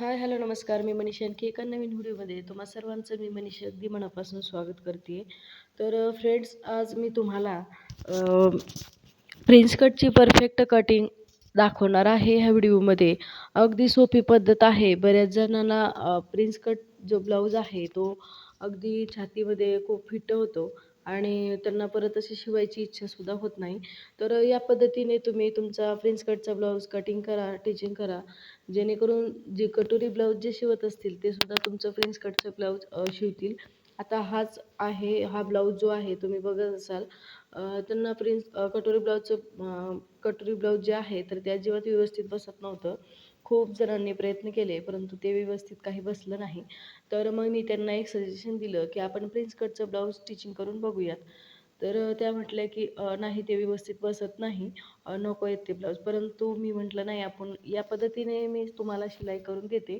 Hi hello नमस्कार. मी मनीषा आणखी एका नवीन व्हिडिओमध्ये तुम्हा सर्वांचं मी मनीषा अगदी मनापासून स्वागत करते. तर फ्रेंड्स आज मी तुम्हाला प्रिन्स कटची परफेक्ट कटिंग दाखवणार आहे ह्या व्हिडिओमध्ये. अगदी सोपी पद्धत आहे. बऱ्याच जणांना प्रिन्स कट जो ब्लाऊज आहे तो अगदी छातीमध्ये खूप फिट होतो. आणि त्यांना परत अशी शिवायची इच्छासुद्धा होत नाही. तर या पद्धतीने तुम्ही तुमचा प्रिन्स कटचा ब्लाऊज कटिंग करा टिचिंग करा. जेणेकरून जे कटोरी ब्लाऊज जे शिवत असतील ते सुद्धा तुमचं प्रिन्स कटचं ब्लाऊज शिवतील. आता हाच आहे हा ब्लाऊज जो आहे तुम्ही बघत असाल त्यांना प्रिन्स कटोरी ब्लाऊजचं कटोरी ब्लाऊज जे आहे तर ते अजिबात व्यवस्थित बसत नव्हतं. खूप जणांनी प्रयत्न केले परंतु ते व्यवस्थित काही बसलं नाही. तर मग मी त्यांना एक सजेशन दिलं की आपण प्रिन्स कटचं ब्लाऊज स्टिचिंग करून बघूयात. तर त्या म्हटल्या की नाही ते व्यवस्थित बसत नाही. नको आहेत ते ब्लाऊज परंतु मी म्हटलं नाही आपण या पद्धतीने मी तुम्हाला शिलाई करून देते.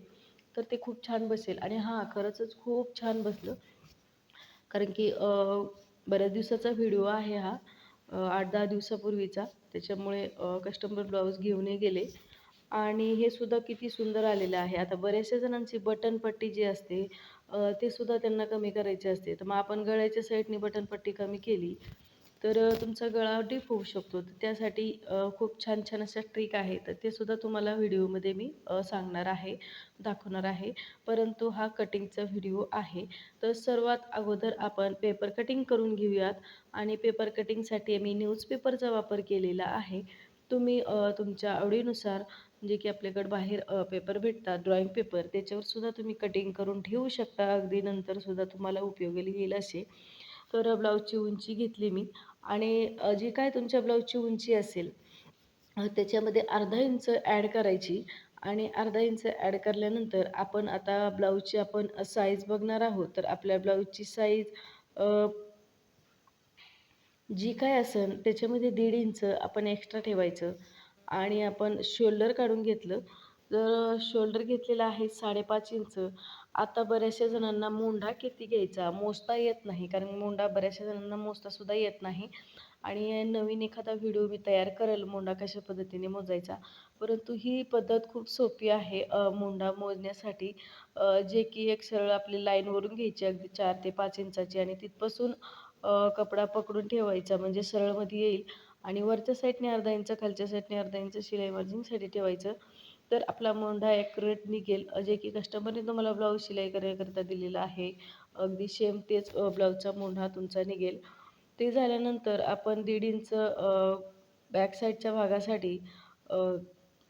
तर ते खूप छान बसेल. आणि हां खरंचच खूप छान बसलं. कारण की बऱ्याच दिवसाचा व्हिडिओ आहे हा. आठ दहा दिवसापूर्वीचा. त्याच्यामुळे कस्टमर ब्लाऊज घेऊनही गेले. आणि हे सुद्धा किती सुंदर आलेलं आहे. आता बऱ्याचशा जणांची बटनपट्टी जी असते ते सुद्धा त्यांना कमी करायची असते. तर मग आपण गळ्याच्या साईडने बटनपट्टी कमी केली तर तुमचा गळा डीप होऊ शकतो. तर त्यासाठी खूप छान छान अशा ट्रिक आहे तर ते सुद्धा तुम्हाला व्हिडिओमध्ये मी सांगणार आहे दाखवणार आहे. परंतु हा कटिंगचा व्हिडिओ आहे. तर सर्वात अगोदर आपण पेपर कटिंग करून घेऊयात. आणि पेपर कटिंगसाठी मी न्यूजपेपरचा वापर केलेला आहे. तुम्ही तुमच्या आवडीनुसार जे की आपल्याकडं बाहेर पेपर भेटतात ड्रॉईंग पेपर त्याच्यावर सुद्धा तुम्ही कटिंग करून ठेवू शकता. अगदी नंतरसुद्धा तुम्हाला उपयोगी येईल असे. तर ब्लाऊजची उंची घेतली मी. आणि जी काय तुमच्या ब्लाऊजची उंची असेल त्याच्यामध्ये अर्धा इंच ॲड करायची. आणि अर्धा इंच ॲड करल्यानंतर आपण आता ब्लाऊजची आपण साईज बघणार आहोत. तर आपल्या ब्लाऊजची साईज जी काय असेल त्याच्यामध्ये दीड इंच आपण एक्स्ट्रा ठेवायचं आणि आपण शोल्डर काढून घेतलं. तर शोल्डर घेतलेलं आहे साडेपाच इंच आता बऱ्याचशा जणांना मोंढा किती घ्यायचा? मोजता येत नाही कारण मोंढा बऱ्याचशा जणांना मोजतासुद्धा येत नाही. आणि नवीन एखादा व्हिडिओ मी तयार करेल मोंढा कशा पद्धतीने मोजायचा. परंतु ही पद्धत खूप सोपी आहे मोंढा मोजण्यासाठी. जे की एक सरळ आपली लाईनवरून घ्यायची अगदी चार ते पाच इंचाची. आणि तिथपासून कपडा पकडून ठेवायचा म्हणजे सरळमध्ये येईल. आणि वरच्या साईडने अर्धा इंच खालच्या साईडने अर्धा इंच शिलाई मार्जिंगसाठी ठेवायचं. तर आपला मोंढा ॲक्युरेट निघेल. जे की कस्टमरने तुम्हाला ब्लाऊज शिलाई करण्याकरता दिलेला आहे. अगदी सेम तेच ब्लाऊजचा मोंढा तुमचा निघेल. ते झाल्यानंतर आपण दीड इंच बॅक साईडच्या भागासाठी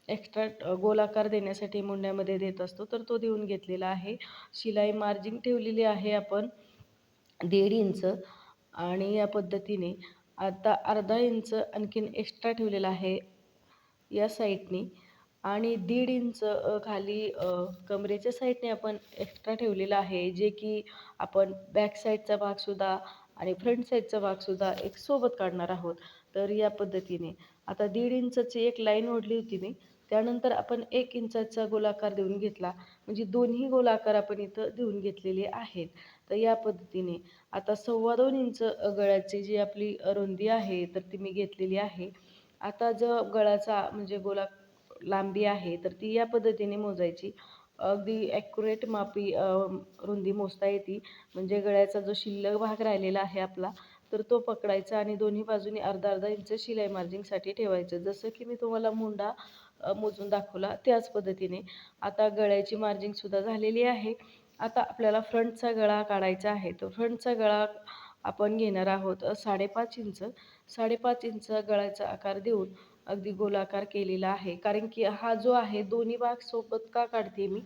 एक्स्ट्रा गोलाकार देण्यासाठी मुंड्यामध्ये देत असतो. तर तो देऊन घेतलेला आहे. शिलाई मार्जिन ठेवलेली आहे आपण दीड इंच आणि या पद्धतीने आता अर्धा इंच आणखीन एक्स्ट्रा ठेवलेला आहे या साईडनी आणि दीड इंच खाली कमरेच्या साईडने आपण एक्स्ट्रा ठेवलेला आहे जे की आपण बॅक साईडचा भागसुद्धा आणि फ्रंट साईडचा भागसुद्धा एक सोबत काढणार आहोत. तर या पद्धतीने. आता दीड इंचाची एक लाईन ओढली होती मी. त्यानंतर आपण एक इंचाचा गोलाकार देऊन घेतला. म्हणजे दोन्ही गोलाकार आपण इथं देऊन घेतलेले आहेत. तर या पद्धतीने. आता सव्वा दोन इंच गळ्याची जी आपली रुंदी आहे तर ती मी घेतलेली आहे. आता जो गळाचा म्हणजे गोला लांबी आहे तर ती या पद्धतीने मोजायची. अगदी ॲक्युरेट मापी रुंदी मोजता येते. म्हणजे गळ्याचा जो शिल्लक भाग राहिलेला आहे आपला तर तो पकडायचा आणि दोन्ही बाजूनी अर्धा अर्धा इंच शिलाई मार्जिंगसाठी ठेवायचं. जसं की मी तुम्हाला मुंडा मोजून दाखवला त्याच पद्धतीने. आता गळ्याची मार्जिंगसुद्धा झालेली आहे. आता आपल्याला फ्रंटचा गळा काढायचा आहे. तो फ्रंटचा गळा आपण घेणार आहोत साडेपाच इंच. साडेपाच इंच गळ्याचा आकार देऊन अगदी गोलाकार केलेला आहे. कारण की हा जो आहे दोन्ही भाग सोबत का काढते मी?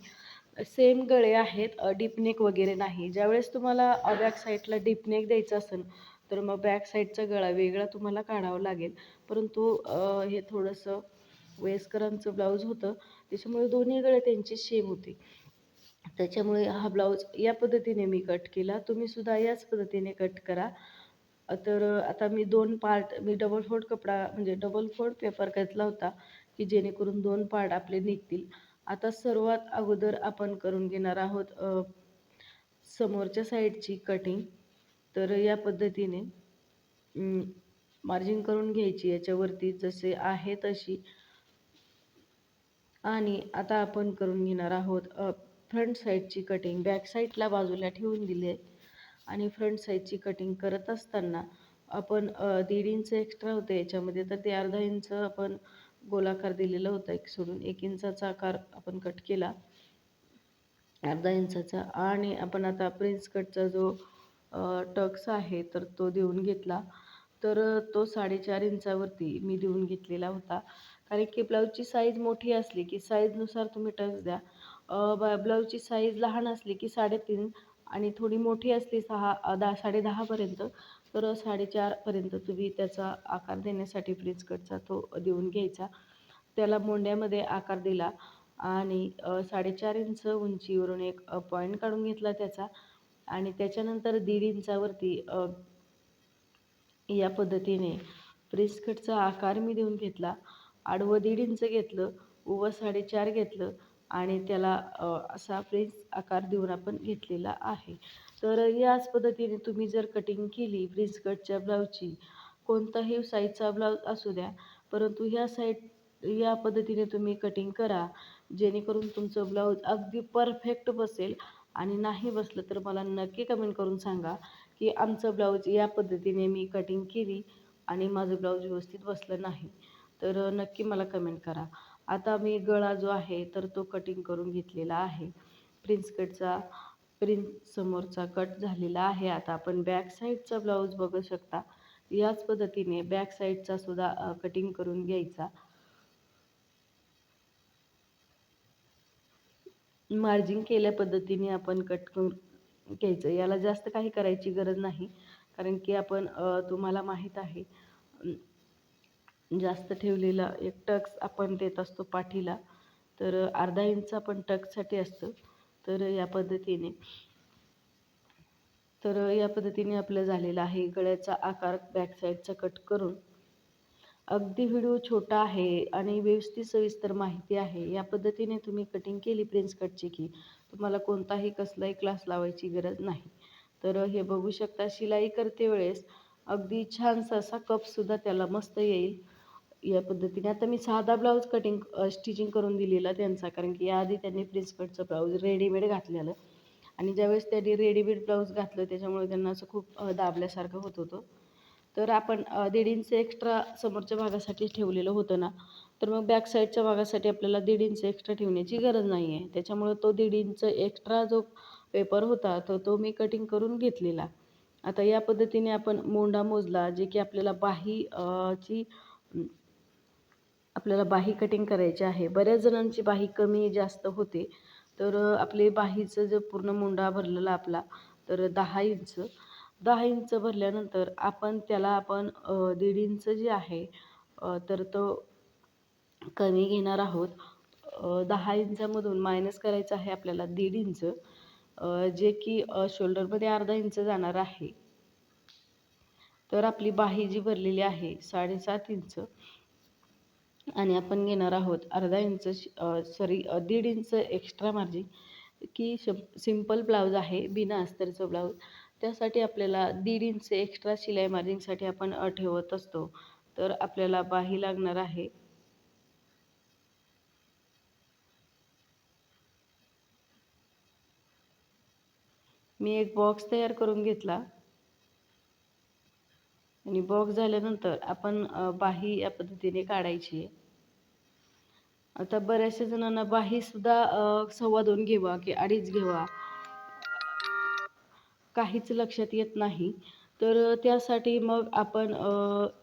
सेम गळे आहेत डीपनेक वगैरे नाही. ज्यावेळेस तुम्हाला बॅक साईडला डीपनेक द्यायचं असेल तर मग बॅक साईडचा गळा वेगळा तुम्हाला काढावा लागेल. परंतु हे थोडंसं वयस्करांचं ब्लाऊज होतं त्याच्यामुळे दोन्ही गळे त्यांची सेम होते. त्याच्यामुळे हा ब्लाऊज या पद्धतीने मी कट केला. तुम्हीसुद्धा याच पद्धतीने कट करा. तर आता मी दोन पार्ट मी डबल फोल्ड कपडा म्हणजे डबल फोल्ड पेपर घेतला होता की जेणेकरून दोन पार्ट आपले निघतील. आता सर्वात अगोदर आपण करून घेणार आहोत समोरच्या साईडची कटिंग तर या पद्धतीने मार्जिन करून घ्यायची याच्यावरती जसे आहे तशी. आणि आता आपण करून घेणार आहोत फ्रंट साईडची कटिंग बॅक साईडला बाजूला ठेवून दिली आहे. आणि फ्रंट साईडची कटिंग करत असताना आपण दीड इंच एक्स्ट्रा होते याच्यामध्ये तर ते अर्धा इंच आपण गोलाकार दिलेला होता एक सोडून. एक इंचाचा आकार आपण कट केला. अर्धा इंचाचा. आणि आपण आता प्रिन्स कटचा जो टक्स आहे तर तो देऊन घेतला. तर तो साडेचार इंचावरती मी देऊन घेतलेला होता. कारण की ब्लाऊजची साईज मोठी असली की साईजनुसार तुम्ही टक्स द्या. ब ब्लाऊजची साईज लहान असली की साडेतीन आणि थोडी मोठी असली सहा दहा साडेदहापर्यंत तर साडेचारपर्यंत तुम्ही त्याचा आकार देण्यासाठी फ्रीज कटचा तो देऊन घ्यायचा. त्याला मोंड्यामध्ये आकार दिला आणि साडेचार इंच उंचीवरून एक पॉईंट काढून घेतला त्याचा आणि त्याच्यानंतर दीड इंचावरती या पद्धतीने फ्रीज कटचा आकार मी देऊन घेतला. आडवं दीड इंच घेतलं उवं साडेचार घेतलं आणि त्याला असा फ्रेंच आकार देऊन आपण घेतलेला आहे. तर याच पद्धतीने तुम्ही जर कटिंग केली फ्रेंच कटच्या ब्लाऊजची कोणताही साईजचा ब्लाऊज असू द्या परंतु ह्या साईड या पद्धतीने तुम्ही कटिंग करा जेणेकरून तुमचं ब्लाऊज अगदी परफेक्ट बसेल. आणि नाही बसलं तर मला नक्की कमेंट करून सांगा की आमचं ब्लाऊज या पद्धतीने मी कटिंग केली आणि माझं ब्लाऊज व्यवस्थित बसलं नाही. तर नक्की मला कमेंट करा. आता मी गळा जो आहे तर तो कटिंग करून घेतलेला आहे. प्रिन्स कटचा प्रिन्स समोरचा कट झालेला आहे. आता आपण बॅक साईडचा ब्लाऊज बघू शकता. याच पद्धतीने बॅक साईडचा सुद्धा कटिंग करून घ्यायचा. मार्जिंग केल्या पद्धतीने आपण कट करून घ्यायचं. याला जास्त काही करायची गरज नाही. कारण की आपण तुम्हाला माहीत आहे जास्त ठेवलेला एक टक्स आपण देत असतो पाठीला तर अर्धा इंच आपण टक्ससाठी असतं. तर या पद्धतीने तर या पद्धतीने आपलं झालेलं आहे. गळ्याचा आकार बॅक साईडचा कट करून. अगदी व्हिडिओ छोटा आहे आणि व्यवस्थित सविस्तर माहिती आहे. या पद्धतीने तुम्ही कटिंग केली प्रिन्स कटची की तुम्हाला कोणताही कसलाही क्लास लावायची गरज नाही. तर हे बघू शकता शिलाई करते वेळेस अगदी छानसा असा कपसुद्धा त्याला मस्त येईल. या पद्धतीने. आता मी साधा ब्लाऊज कटिंग स्टिचिंग करून दिलेला त्यांचा कारण की याआधी त्यांनी प्रिन्स कटचं ब्लाऊज रेडीमेड घातलेलं. आणि ज्यावेळेस त्यांनी रेडीमेड ब्लाऊज घातलं त्याच्यामुळे त्यांना असं खूप दाबल्यासारखं होत होतं. तर आपण दीड इंच एक्स्ट्रा समोरच्या भागासाठी ठेवलेलं होतं ना तर मग बॅक साईडच्या भागासाठी आपल्याला दीड इंच एक्स्ट्रा ठेवण्याची गरज नाही आहे त्याच्यामुळे तो दीड इंच एक्स्ट्रा जो पेपर होता तो तो मी कटिंग करून घेतलेला. आता या पद्धतीने आपण मोंडा मोजला जे की आपल्याला बाही ची आपल्याला बाही कटिंग करायची आहे. बऱ्याच जणांची बाही कमी जास्त होते. तर आपले बाहीचं जर पूर्ण मुंडा भरलेला आपला तर दहा इंच. दहा इंच भरल्यानंतर आपण त्याला आपण दीड इंच जे आहे तर तो कमी घेणार आहोत. दहा इंचामधून मायनस करायचं आहे आपल्याला दीड इंच. जे की शोल्डरमध्ये अर्धा इंच जाणार आहे. तर आपली बाही जी भरलेली आहे साडेसात इंच. आणि आपण घेणार आहोत अर्धा इंच सॉरी दीड इंच एक्स्ट्रा मार्जिन की श सिंपल ब्लाऊज आहे बिना अस्तरचं ब्लाऊज त्यासाठी आपल्याला दीड इंच एक्स्ट्रा शिलाई मार्जिंगसाठी आपण ठेवत असतो. तर आपल्याला बाही लागणार आहे. मी एक बॉक्स तयार करून घेतला. आणि बॉक्स झाल्यानंतर आपण बाही या पद्धतीने काढायची. आहे आता बऱ्याचशा जणांना बाहीसुद्धा सव्वा दोन घेवा की अडीच घेवा. काहीच लक्षात येत नाही. तर त्यासाठी मग आपण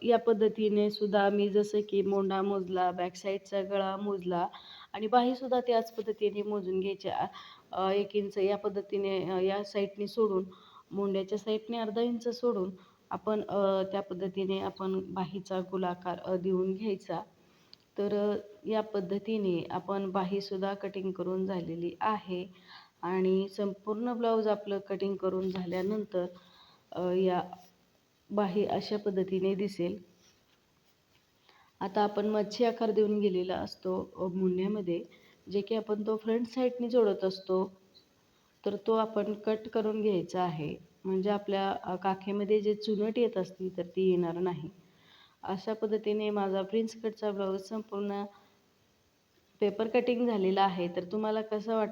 या पद्धतीने सुद्धा मी जसं की मोंडा मोजला बॅक साईडचा गळा मोजला आणि बाहीसुद्धा त्याच पद्धतीने मोजून घ्यायच्या. एक इंच या पद्धतीने या साईडने सोडून मोंड्याच्या साईडने अर्धा इंच सोडून आपण त्या पद्धतीने आपण बाहीचा गोलाकार देऊन घ्यायचा. तर या पद्धतीने आपण बाहीसुद्धा कटिंग करून झालेली आहे. आणि संपूर्ण ब्लाऊज आपलं कटिंग करून झाल्यानंतर या बाही अशा पद्धतीने दिसेल. आता आपण मच्छी आकार देऊन गेलेला असतो मुंड्यामध्ये. जे की आपण तो फ्रंट साईडनी जोडत असतो. तर तो आपण कट करून घ्यायचा आहे. म्हणजे आपल्या काखेमध्ये जे चुनट येत असती तर ती येणार नाही. अशा पद्धतीने माझा प्रिन्स कटचा ब्लाऊज संपूर्ण पेपर कटिंग झालेला आहे. तर तुम्हाला कसं वाटतं?